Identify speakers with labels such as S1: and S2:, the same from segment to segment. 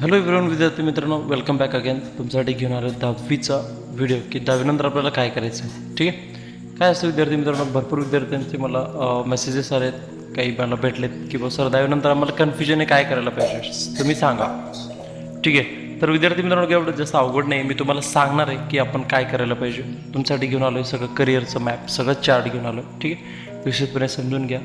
S1: Hello everyone विद्यार्थी मित्रांनो welcome back again तुमच्यासाठी घेऊन आलो दहावीचा व्हिडिओ की दहावीनंतर आपल्याला काय करायचं आहे ठीक आहे? काय असतं विद्यार्थी मित्रांनो भरपूर विद्यार्थ्यांचे मला मेसेजेस आहेत काही मला भेटलेत की बा सर दहावीनंतर आम्हाला कन्फ्युजन आहे काय करायला पाहिजे? तुम्ही सांगा. ठीक आहे? तर विद्यार्थी मित्रांनो एवढं जास्त अवघड नाही. मी तुम्हाला सांगणार आहे की आपण काय करायला पाहिजे. तुमच्यासाठी घेऊन आलो आहे सगळं करिअरचं मॅप सगळं चार्ट घेऊन आलो आहे ठीक आहे? विशेषपणे समजून घ्या.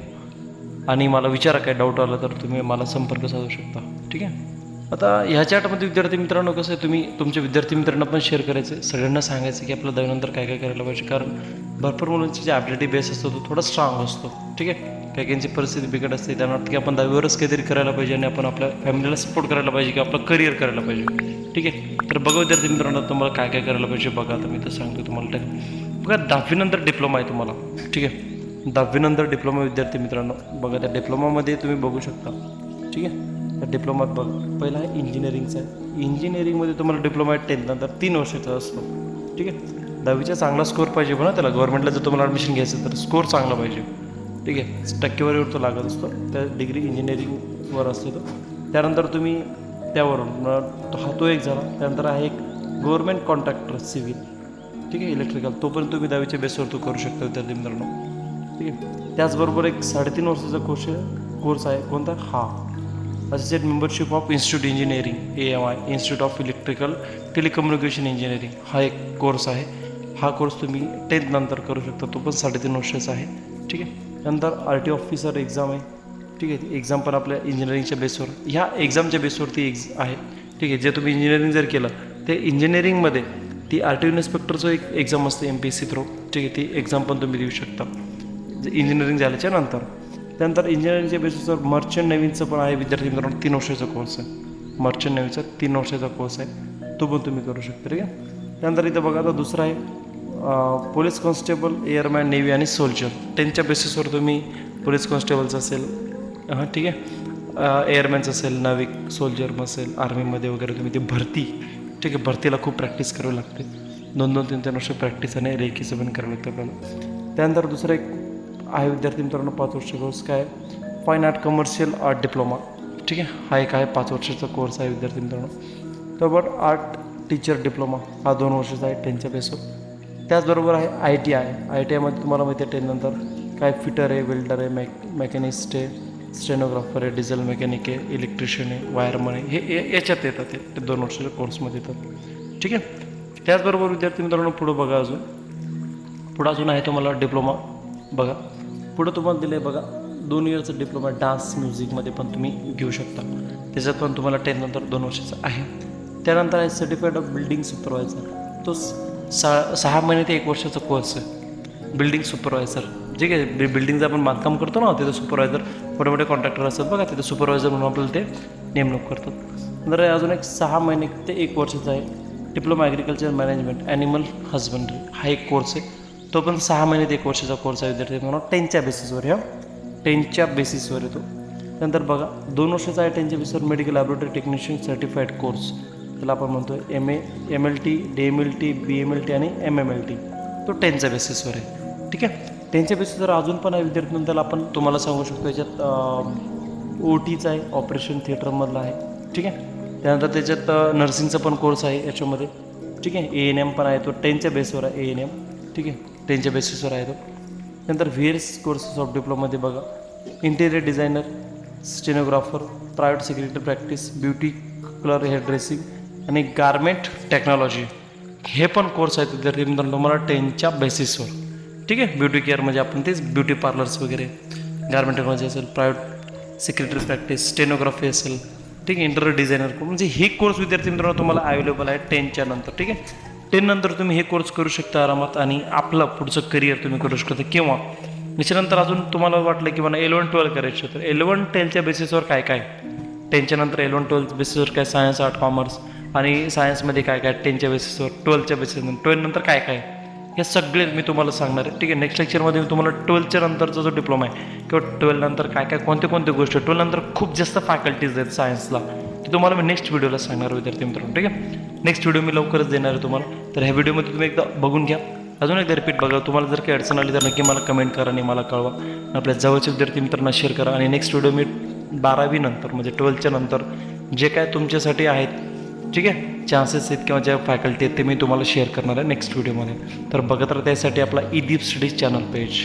S1: आणि मला विचारा काय डाऊट आला तर तुम्ही मला संपर्क साधू शकता ठीक आहे? आता ह्या चॅटमध्ये विद्यार्थी मित्रांनो कसं आहे तुम्ही तुमच्या विद्यार्थी मित्रांना पण शेअर करायचं सगळ्यांना सांगायचं की आपलं दहावीनंतर काय काय करायला पाहिजे. कारण भरपूर मुलांची जे ॲबिलिटी बेस असतो तो थोडा स्ट्रॉंग असतो. ठीक आहे? काही काहींची परिस्थिती बिकट असते त्यांना वाटतं की आपण दहावीवरच काहीतरी करायला पाहिजे आणि आपण आपल्या फॅमिलीला सपोर्ट करायला पाहिजे की आपलं करिअर करायला पाहिजे. ठीक आहे? तर बघा विद्यार्थी मित्रांनो तुम्हाला काय काय करायला पाहिजे बघा. आता मी तर सांगतो तुम्हाला बघा दहावीनंतर डिप्लोमा आहे तुम्हाला. ठीक आहे? दहावीनंतर डिप्लोमा विद्यार्थी मित्रांनो. बघा त्या डिप्लोमामध्ये तुम्ही बघू शकता. ठीक आहे? त्या डिप्लोमात बघ. पहिला आहे इंजिनिअरिंगचा आहे इंजिनिअरिंगमध्ये तुम्हाला डिप्लोमा आहे टेन्थ नंतर तीन वर्षाचा असतो. ठीक आहे? दहावीचा चांगला स्कोर पाहिजे पण त्याला गव्हर्नमेंटला जर तुम्हाला ॲडमिशन घ्यायचं तर स्कोर चांगला पाहिजे. ठीक आहे? टक्केवारीवर तो लागत असतो. त्या डिग्री इंजिनिअरिंगवर असतो तो. त्यानंतर तुम्ही त्यावरून हा तो एक झाला. त्यानंतर आहे एक गव्हर्नमेंट कॉन्ट्रॅक्टर सिव्हिल ठीक आहे? इलेक्ट्रिकल तो पण तुम्ही दहावीच्या बेसवर तो करू शकता विद्यार्थी मित्रांनो. ठीक आहे? त्याचबरोबर एक साडेतीन वर्षाचा कोर्स कोर्स आहे कोणता? हा. Assistant membership of institute engineering A M I institute of electrical telecommunication engineering हा एक कोर्स आहे. हा कोर्स तुम्ही टेन्थनंतर करू शकता. तो पण साडेतीन वर्षाचा आहे. ठीक आहे? नंतर आर टी ऑफिसर एक्झाम आहे. ठीक आहे? एक्झाम पण आपल्या इंजिनिअरिंगच्या बेसवर ह्या एक्झामच्या बेसवरती एक्झ आहे. ठीक आहे? जे तुम्ही इंजिनिअरिंग जर केलं ते इंजिनिअरिंगमध्ये ती आर टी इन्स्पेक्टरचं एक एक्झाम असते M P S C through ठीक आहे? ती एक्झाम पण तुम्ही देऊ शकता. इंजिनिअरिंग झाल्याच्यानंतर. त्यानंतर इंजिनिअरिंगच्या बेसिसवर मर्चंट नेव्हीचं पण आहे. विद्यार्थी मित्रांनो तीन वर्षाचा कोर्स आहे. मर्चंट नेव्हीचा तीन वर्षाचा कोर्स आहे. तो पण तुम्ही करू शकता ठीक आहे? त्यानंतर इथं बघा आता दुसरा आहे पोलीस कॉन्स्टेबल एअरमॅन नेव्ही आणि सोल्जर त्यांच्या बेसिसवर तुम्ही पोलीस कॉन्स्टेबलचं असेल हां ठीक आहे? एअरमॅनचं असेल नाविक सोल्जर असेल आर्मीमध्ये वगैरे तुम्ही ते भरती ठीक आहे? भरतीला खूप प्रॅक्टिस करावी लागते. दोन दोन तीन तीन वर्ष प्रॅक्टिस आणि रेखीचं पण करावं लागतं आपल्याला. त्यानंतर दुसरं एक आहे विद्यार्थी मित्रांनो पाच वर्ष कोर्स काय? Fine art commercial art diploma ठीक आहे? हा एक आहे पाच वर्षाचा कोर्स आहे विद्यार्थी मित्रांनो. त्याबरोबर आर्ट टीचर डिप्लोमा हा दोन वर्षाचा आहे टेनच्या बेसवर त्याचबरोबर आहे I T I I T आयमध्ये तुम्हाला माहिती आहे टेननंतर काय फिटर आहे वेल्डर आहे मॅक मेकॅनिस्ट आहे स्टेनोग्राफर आहे डिझेल मेकॅनिक आहे इलेक्ट्रिशियन आहे वायरमन आहे. हे याच्यात येतात ते. ते दोन वर्षाच्या कोर्समध्ये येतात. ठीक आहे? त्याचबरोबर विद्यार्थी मित्रांनो पुढं बघा अजून. पुढं अजून आहे तुम्हाला डिप्लोमा बघा. पुढं तुम्हाला दिलं आहे बघा दोन इयरचं डिप्लोमा डान्स म्युझिकमध्ये पण तुम्ही घेऊ शकता. त्याच्यात पण तुम्हाला टेन नंतर दोन वर्षाचा आहे. त्यानंतर आहे सर्टिफाईड ऑफ बिल्डिंग सुपरवायझर तो सहा सहा महिने ते एक वर्षाचा कोर्स आहे. बिल्डिंग सुपरवायझर ठीक आहे म्हणजे बिल्डिंगचं आपण बांधकाम करतो ना तिथं सुपरवायझर मोठे मोठे कॉन्ट्रॅक्टर असतात बघा तिथं सुपरवायझर म्हणून आपल्याला ते नेमणूक करतात. नंतर अजून एक सहा महिने ते एक वर्षाचा आहे. Diploma agriculture management animal husbandry हा एक कोर्स आहे. तो पण सहा महिने ते एक वर्षाचा कोर्स आहे विद्यार्थी म्हणून टेनच्या बेसिसवर ह्या टेनच्या बेसिसवर येतो त्यानंतर बघा दोन वर्षाचा आहे टेनच्या बेसिसवर medical laboratory technician certified course त्याला आपण म्हणतो M A M L T D M L T B M L T आणि एम एम एल टी तो टेनच्या बेसिसवर आहे. ठीक आहे? टेनच्या बेसिसवर अजून पण आहे विद्यार्थी आपण तुम्हाला सांगू शकतो याच्यात ओ टीचा आहे ऑपरेशन थिएटरमधला आहे. ठीक आहे? त्यानंतर त्याच्यात नर्सिंगचा पण कोर्स आहे याच्यामध्ये. ठीक आहे? ए एन एम पण आहे तो टेनच्या बेसवर आहे ए एन एम ठीक आहे? टेनच्या बेसिसवर आहे तो. नंतर व्हेरियस कोर्सेस ऑफ डिप्लोमामध्ये बघा. Interior designer stenographer private secretary practice beauty colour hair dressing आणि गारमेंट टेक्नॉलॉजी हे पण कोर्स आहेत विद्यार्थी तुम्हाला टेनच्या बेसिसवर ठीक आहे? ब्युटी केअर म्हणजे आपण तेच ब्युटी पार्लर्स वगैरे. गारमेंट टेक्नॉलॉजी असेल प्रायव्हेट सेक्रेटरी प्रॅक्टिस स्टेनोग्राफी असेल. ठीक आहे? इंटरियर डिझायनर म्हणजे हे कोर्स विद्यार्थी मित्रांनो तुम्हाला अवेलेबल आहे टेनच्या नंतर ठीक आहे? टेननंतर तुम्ही हे कोर्स करू शकता आरामात आणि आपलं पुढचं करिअर तुम्ही करू शकता. किंवा त्याच्यानंतर अजून तुम्हाला वाटलं की मला इलेवन ट्वेल्व करायचं तर इलेवन टेनच्या बेसिसवर काय काय? टेनच्या नंतर इलेवन ट्वेल्थ बेसिसवर काय सायन्स आर्ट कॉमर्स आणि सायन्समध्ये काय काय? टेनच्या बेसिसवर ट्वेल्थच्या बेसिसवर ट्वेल्थनंतर काय काय? हे सगळे मी तुम्हाला सांगणार आहे. ठीक आहे नेक्स्ट लेक्चरमध्ये मी तुम्हाला ट्वेल्थच्या नंतरचा जो डिप्लोमा आहे किंवा ट्वेल्थनंतर काय काय कोणते कोणते गोष्टी ट्वेल्थनंतर खूप जास्त फॅकल्टीज आहेत सायन्सला ते तुम्हाला मी नेक्स्ट व्हिडिओला सांगणार विद्यार्थी मित्रांनो ठीक आहे? नेक्स्ट व्हिडिओ मी लवकरच देणार आहे तुम्हाला. तर ह्या व्हिडिओमध्ये तुम्ही एकदा बघून घ्या. अजून एकदा रिपीट बघा. तुम्हाला जर काही अडचण आली तर नक्की मला कमेंट करा आणि मला कळवा. आपल्या जवळच्या विद्यार्थी मित्रांना शेअर करा. आणि नेक्स्ट व्हिडिओ मी बारावीनंतर म्हणजे ट्वेल्थच्या नंतर जे काय तुमच्यासाठी आहेत ठीक आहे? चान्सेस आहेत किंवा ज्या फॅकल्टी आहेत ते मी तुम्हाला शेअर करणार आहे नेक्स्ट व्हिडिओमध्ये तर बघत राहा त्यासाठी आपला E Deep studies channel page